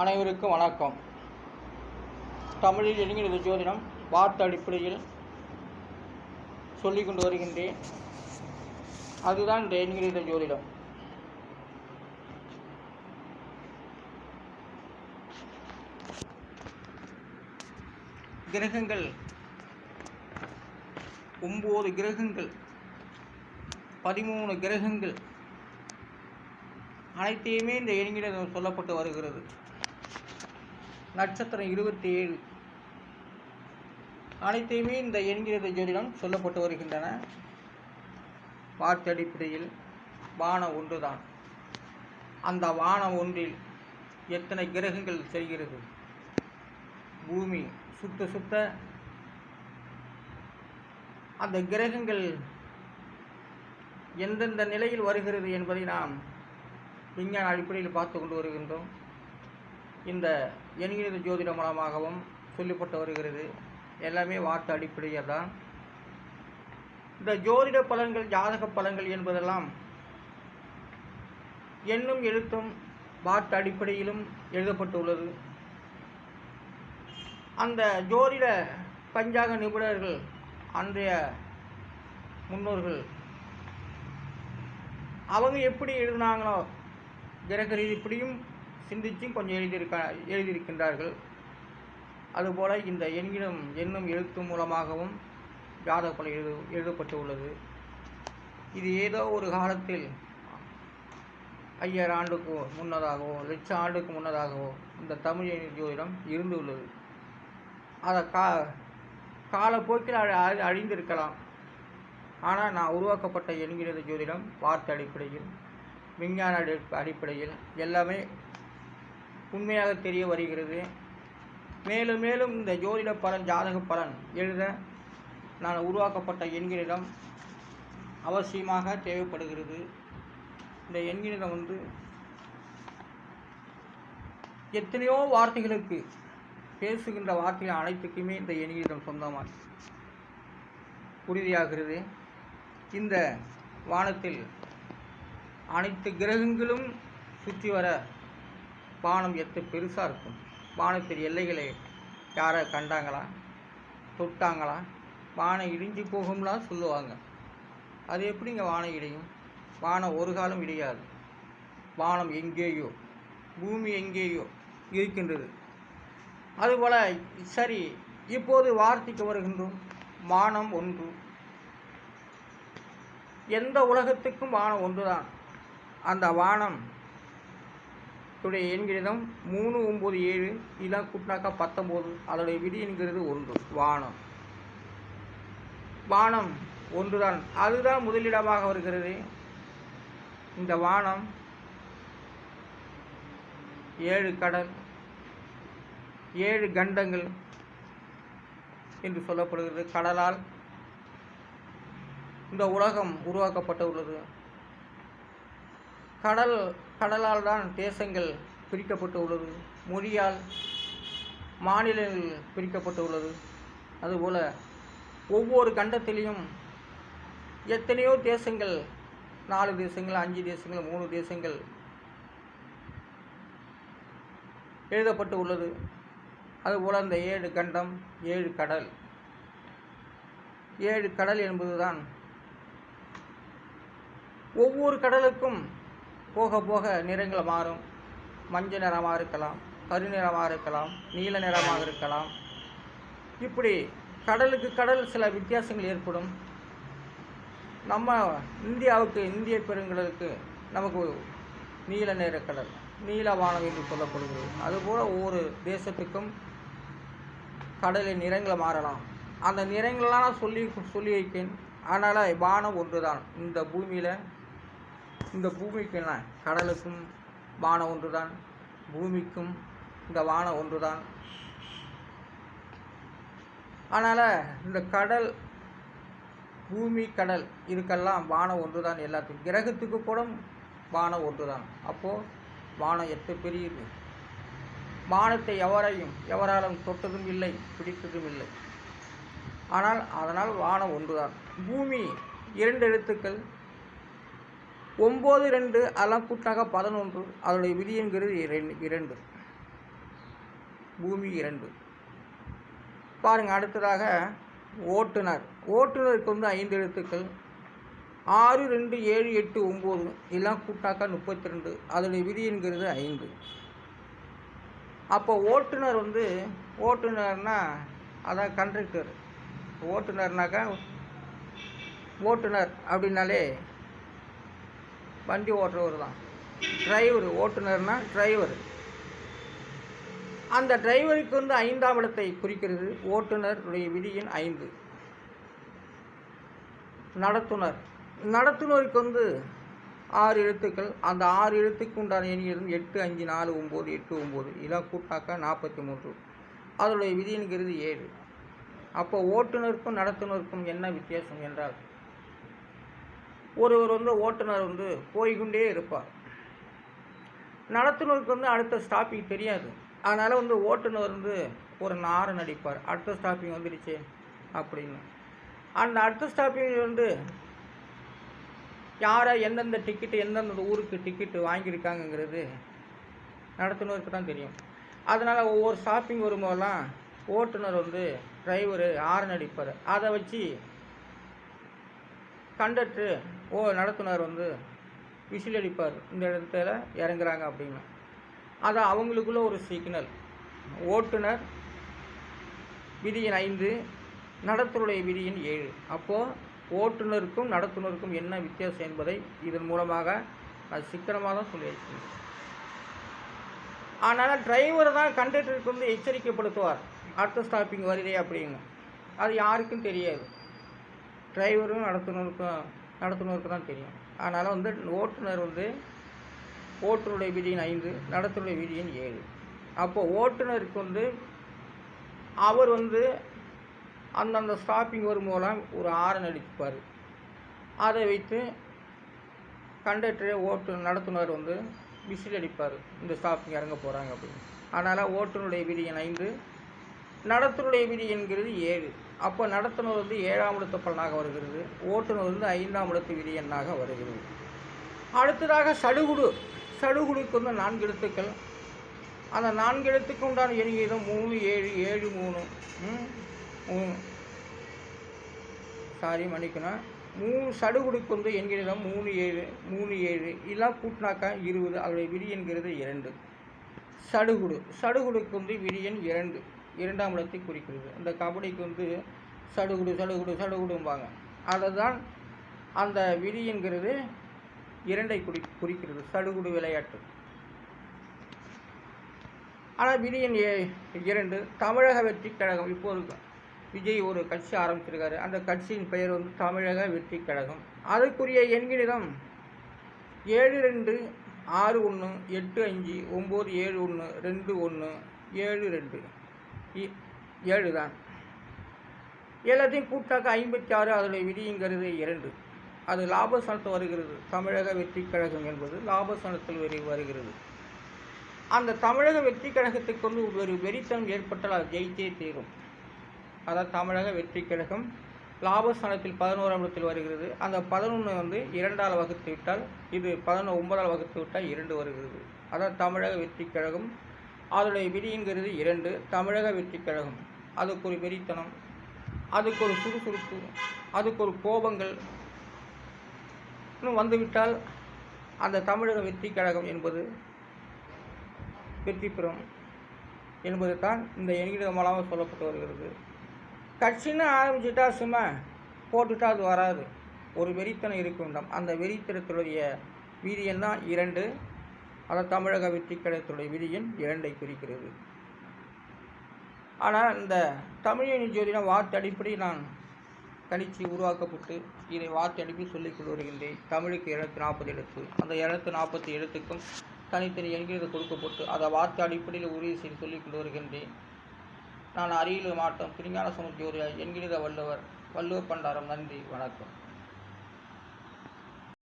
அனைவருக்கும் வணக்கம். தமிழில் இளைஞரது ஜோதிடம். வார்த்தை அடிப்படையில் சொல்லிக் கொண்டு வருகின்றேன். அதுதான் இந்த எண்கிறது ஜோதிடம். கிரகங்கள். ஒம்பது கிரகங்கள். பதிமூணு கிரகங்கள். அனைத்தையுமே இந்த இளைஞரிடம் சொல்லப்பட்டு வருகிறது. நட்சத்திரம் இருபத்தி ஏழு அனைத்தையுமே இந்த என்கிறது ஜோதிடம் சொல்லப்பட்டு வருகின்றன. வார்த்தை அடிப்படையில் வானம் ஒன்றுதான். அந்த வானம் ஒன்றில் எத்தனை கிரகங்கள் செல்கிறது? பூமி சுத்த சுத்த அந்த கிரகங்கள் எந்தெந்த நிலையில் வருகிறது என்பதை நாம் விஞ்ஞான அடிப்படையில் பார்த்து கொண்டு வருகின்றோம். இந்த எண்கிறது ஜோதிட மூலமாகவும் சொல்லப்பட்டு வருகிறது. எல்லாமே வார்த்தை அடிப்படையில் தான். இந்த ஜோதிட பலன்கள் ஜாதக பலன்கள் என்பதெல்லாம் எண்ணும் எழுத்தும் வார்த்தை அடிப்படையிலும் எழுதப்பட்டுள்ளது. அந்த ஜோதிட பஞ்சாக நிபுணர்கள் அன்றைய முன்னோர்கள் அவங்க எப்படி எழுதினாங்களோ கிரக இப்படியும் சிந்திச்சும் கொஞ்சம் எழுதியிருக்கா எழுதியிருக்கின்றார்கள். அதுபோல் இந்த எண்கிடம் எண்ணும் எழுத்து மூலமாகவும் ஜாதக பலன் எழுது எழுதப்பட்டு உள்ளது இது ஏதோ ஒரு காலத்தில் ஐயாயிரம் ஆண்டுக்கு முன்னதாகவோ லட்சம் ஆண்டுக்கு முன்னதாகவோ இந்த தமிழ் ஜோதிடம் இருந்து உள்ளது அதை கா காலப்போக்கில் அழி அழி- அழிந்திருக்கலாம். ஆனால் நான் உருவாக்கப்பட்ட என்கிறது ஜோதிடம் வார்த்தை அடிப்படையில் விஞ்ஞான அடி அடிப்படையில் எல்லாமே உண்மையாக தெரிய வருகிறது. மேலும் மேலும் இந்த ஜோதிட பலன் ஜாதக பலன் எழுத நான் உருவாக்கப்பட்ட எண்களிடம் அவசியமாக தேவைப்படுகிறது. இந்த எண்களிடம் வந்து எத்தனையோ வார்த்தைகளுக்கு பேசுகின்ற வார்த்தைகள் அனைத்துக்குமே இந்த எண்களிடம் சொந்தமாக உறுதியாகிறது. இந்த வானத்தில் அனைத்து கிரகங்களும் சுற்றி வர வானம் எத்து பெருசாக இருக்கும்? வானத்தின் எல்லைகளை யாரை கண்டாங்களா? தொட்டாங்களா? வானம் இடிஞ்சு போகும்லாம் சொல்லுவாங்க. அது எப்படிங்க வானம் இடையும்? வானம் ஒரு காலம் இடையாது. வானம் எங்கேயோ பூமி எங்கேயோ இருக்கின்றது. அதுபோல் சரி இப்போது வார்த்தைக்கு வருகின்றோம். வானம் ஒன்று. எந்த உலகத்துக்கும் வானம் ஒன்றுதான். அந்த வானம் இதோடைய எண்கிடம் மூணு ஒம்பது ஏழு இதெல்லாம் கூட்டினாக்கா பத்தொம்போது அதோடைய விதி என்கிறது ஒன்று வானம். வானம் ஒன்றுதான். அதுதான் முதலிடமாக வருகிறது. இந்த வானம் ஏழு கடல் ஏழு கண்டங்கள் என்று சொல்லப்படுகிறது. கடலால் இந்த உலகம் உருவாக்கப்பட்டு உள்ளது. கடல் கடலால் தான் தேசங்கள் பிரிக்கப்பட்டு உள்ளது மொழியால் மாநிலங்கள் பிரிக்கப்பட்டு உள்ளது அதுபோல் ஒவ்வொரு கண்டத்திலையும் எத்தனையோ தேசங்கள் நாலு தேசங்கள் அஞ்சு தேசங்கள் மூணு தேசங்கள் எழுதப்பட்டு உள்ளது அதுபோல் அந்த ஏழு கண்டம் ஏழு கடல். ஏழு கடல் என்பதுதான் ஒவ்வொரு கடலுக்கும் போக போக நிறங்களை மாறும். மஞ்சள் நிறமாக இருக்கலாம் கருநிறமாக இருக்கலாம் நீல நிறமாக இருக்கலாம். இப்படி கடலுக்கு கடல் சில வித்தியாசங்கள் ஏற்படும். நம்ம இந்தியாவுக்கு இந்திய பெருங்கடலுக்கு நமக்கு நீல நிற கடல் நீல வானம் என்று சொல்லப்படுகிறது. அதுபோல் ஒவ்வொரு தேசத்துக்கும் கடலின் நிறங்களை மாறலாம். அந்த நிறங்களெலாம் நான் சொல்லி சொல்லி வைக்கேன் அதனால் வானம் ஒன்றுதான். இந்த பூமியில் இந்த பூமிக்கு என்ன கடலுக்கும் வானம் ஒன்றுதான். பூமிக்கும் இந்த வானம் ஒன்றுதான். அதனால் இந்த கடல் பூமி கடல் இதுக்கெல்லாம் வானம் ஒன்றுதான் எல்லாத்துக்கும் கிரகத்துக்கு கூட வானம் ஒன்றுதான். அப்போது வானம் எட்டு பெரியது? வானத்தை எவரையும் எவராலும் தொட்டதும் இல்லை பிடித்ததும் இல்லை. ஆனால் அதனால் வானம் ஒன்றுதான். பூமி இரண்டு எழுத்துக்கள். ஒம்பது ரெண்டு அதெல்லாம் கூட்டாக பதினொன்று அதனுடைய விதி என்கிறது இரண்டு இரண்டு. பூமி இரண்டு. பாருங்கள் அடுத்ததாக ஓட்டுநர். ஓட்டுநருக்கு வந்து ஐந்து எழுத்துக்கள். ஆறு ரெண்டு ஏழு எட்டு ஒம்பது இதெல்லாம் கூட்டாக்கா முப்பத்தி ரெண்டு அதோடைய விதிங்கிறது ஐந்து. அப்போ ஓட்டுநர் வந்து ஓட்டுநர்னா அதான் கண்டக்டர் ஓட்டுநர்னாக்கா ஓட்டுநர் அப்படின்னாலே வண்டி ஓட்டுறவர் தான். டிரைவர் ஓட்டுநர்னா டிரைவர் அந்த டிரைவருக்கு வந்து ஐந்தாம் இடத்தை குறிக்கிறது ஓட்டுநருடைய விதியின் ஐந்து. நடத்துனர். நடத்துனருக்கு வந்து ஆறு எழுத்துக்கள். அந்த ஆறு எழுத்துக்கு உண்டான எண்ணிலிருந்து எட்டு அஞ்சு நாலு ஒம்பது எட்டு ஒம்பது. இதான் கூட்டாக்கா நாற்பத்தி மூன்று அதனுடைய விதிங்கிறது ஏழு. அப்போ ஓட்டுநருக்கும் நடத்துனருக்கும் என்ன வித்தியாசம் என்றால் ஒருவர் வந்து ஓட்டுநர் வந்து போய்கொண்டே இருப்பார். நடத்துனருக்கு வந்து அடுத்த ஸ்டாப்பிங் தெரியாது. அதனால் வந்து ஓட்டுநர் வந்து ஒரு நாரை நடிப்பார். அடுத்த ஸ்டாப்பிங் வந்துடுச்சு அப்படின்னு. அந்த அடுத்த ஸ்டாப்பிங் வந்து யாரை எந்தெந்த டிக்கெட்டு எந்தெந்த ஊருக்கு டிக்கெட்டு வாங்கியிருக்காங்கங்கிறது நடத்துனருக்கு தான் தெரியும். அதனால் ஒவ்வொரு ஸ்டாப்பிங் வரும்போதெல்லாம் ஓட்டுநர் வந்து டிரைவரு ஆரன் அடிப்பார் அதை வச்சு கண்டக்டரு ஓ நடத்துனர் வந்து விசில் அடிப்பார் இந்த இடத்துல இறங்குறாங்க அப்படின்னு. அது அவங்களுக்குள்ள ஒரு சிக்னல் ஓட்டுநர் விதியின் ஐந்து நடத்துடைய விதியின் ஏழு. அப்போது ஓட்டுநருக்கும் நடத்துனருக்கும் என்ன வித்தியாசம் என்பதை இதன் மூலமாக அது சிக்கனமாக தான் சொல்லியிருக்கேன் ஆனால் டிரைவர் தான் கண்டக்டருக்கு வந்து எச்சரிக்கைப்படுத்துவார் அடுத்த ஸ்டாப்பிங் வருதே அப்படின்னு. அது யாருக்கும் தெரியாது. டிரைவரும் நடத்துனருக்கும் நடத்துனருக்கு தான் தெரியும். அதனால் வந்து ஓட்டுநர் வந்து ஓட்டுநருடைய விதியின் ஐந்து நடத்துடைய விதியின் ஏழு. அப்போ ஓட்டுநருக்கு வந்து அவர் வந்து அந்தந்த ஸ்டாப்பிங் வரும்போதெல்லாம் ஒரு ஆரன் அடிப்பார் அதை வைத்து கண்டக்டரே ஓட்டு நடத்துனர் வந்து விசில் அடிப்பார். இந்த ஸ்டாப்பிங் இறங்க போகிறாங்க அப்படின்னு. அதனால் ஓட்டுநருடைய விதியின் ஐந்து நடத்துனுடைய விதி என்கிறது ஏழு. அப்போ நடத்துனர் வந்து ஏழாம் இடத்து பலனாக வருகிறது. ஓட்டுநர் வந்து ஐந்தாம் இடத்து விதி வருகிறது. அடுத்ததாக சடுகுடு. சடுகுடுக்கு வந்து நான்கு எழுத்துக்கள். அந்த நான்கு எழுத்துக்கு உண்டான எண்ணிக்கைதான் மூணு ஏழு ஏழு மூணு. மூணு. சாரி மன்னிக்கணும். மூணு சடுகுடுக்கு வந்து என்கிறதம் மூணு ஏழு மூணு ஏழு. இதெல்லாம் கூட்டினாக்கா இருபது. அதோடைய விதி என்கிறது இரண்டு. சடுகுடு. சடுகுடுக்கு வந்து விரியன் இரண்டு. இரண்டாம் இடத்தை குறிக்கிறது. இந்த கபடிக்கு வந்து சடுகுடு சடுகுடு சடுகுடும்பாங்க. அதை தான் அந்த விதி என்கிறது இரண்டை குறி குறிக்கிறது. சடுகுடு விளையாட்டு. ஆனால் விதியின் ஏ- இரண்டு தமிழக வெற்றி கழகம். இப்போது விஜய் ஒரு கட்சி ஆரம்பிச்சிருக்காரு. அந்த கட்சியின் பெயர் வந்து தமிழக வெற்றி கழகம். அதற்குரிய எண்கிணிதம் ஏழு ரெண்டு ஆறு ஒன்று எட்டு அஞ்சு ஒம்பது ஏழு ஒன்று ரெண்டு ஒன்று ஏழு ரெண்டு. ஏழு தான் எல்லாத்தையும் கூட்டாக்க ஐம்பத்தி ஆறு அதனுடைய விதிங்கிறது இரண்டு. அது லாபஸ்தானத்தில் வருகிறது. தமிழக வெற்றி கழகம் என்பது லாபஸ்தானத்தில் வரு வருகிறது. அந்த தமிழக வெற்றி கழகத்துக்கு வந்து ஒரு வெறித்தனம் ஏற்பட்டால் அது ஜெயித்தே தீரும். அதாவது தமிழக வெற்றி கழகம் லாபஸ்தானத்தில் பதினோராம் இடத்தில் வருகிறது. அந்த பதினொன்று வந்து இரண்டால் வகுத்து விட்டால் இது பதினொன்று ஒன்பதால் வகுத்து விட்டால் இரண்டு வருகிறது. அதான் தமிழக வெற்றி கழகம் அதனுடைய விதிங்கிறது இரண்டு தமிழக வெற்றிக் கழகம் அதுக்கு ஒரு வெறித்தனம் அதுக்கு ஒரு சுறுசுறுப்பு அதுக்கு ஒரு கோபங்கள். இன்னும் வந்துவிட்டால் அந்த தமிழக வெற்றிக் கழகம் என்பது வெற்றி பெறும் என்பது தான் இந்த எண்கிட மூலமாக சொல்லப்பட்டு வருகிறது. கட்சின்னு ஆரம்பிச்சுட்டா சும்மா போட்டுட்டா அது வராது. ஒரு வெறித்தனம் இருக்க வேண்டும் அந்த வெறித்தனத்துடைய வீதியெல்லாம் தான் இரண்டு அதை தமிழக வெற்றி கழகத்துடைய விதியின் இரண்டை குறிக்கிறது. ஆனால் இந்த தமிழினி ஜோதிடம் வார்த்தை அடிப்படை நான் கணிச்சு உருவாக்கப்பட்டு இதை வார்த்தை அடிப்பில் சொல்லிக் கொண்டு வருகின்றேன். தமிழுக்கு எழுநூத்தி நாற்பது எழுத்து. அந்த எழுநூத்தி நாற்பத்தி எழுத்துக்கும் தனித்தனி எண்கிறது கொடுக்கப்பட்டு அதை வார்த்தை அடிப்படையில் உறுதி செய்து சொல்லிக் கொண்டு வருகின்றேன். நான் அரியலூர் மாவட்டம் திருஞான சமுத்தியோர் என்கிற வள்ளுவர் வள்ளுவர் பண்டாரம் நன்றி வணக்கம்.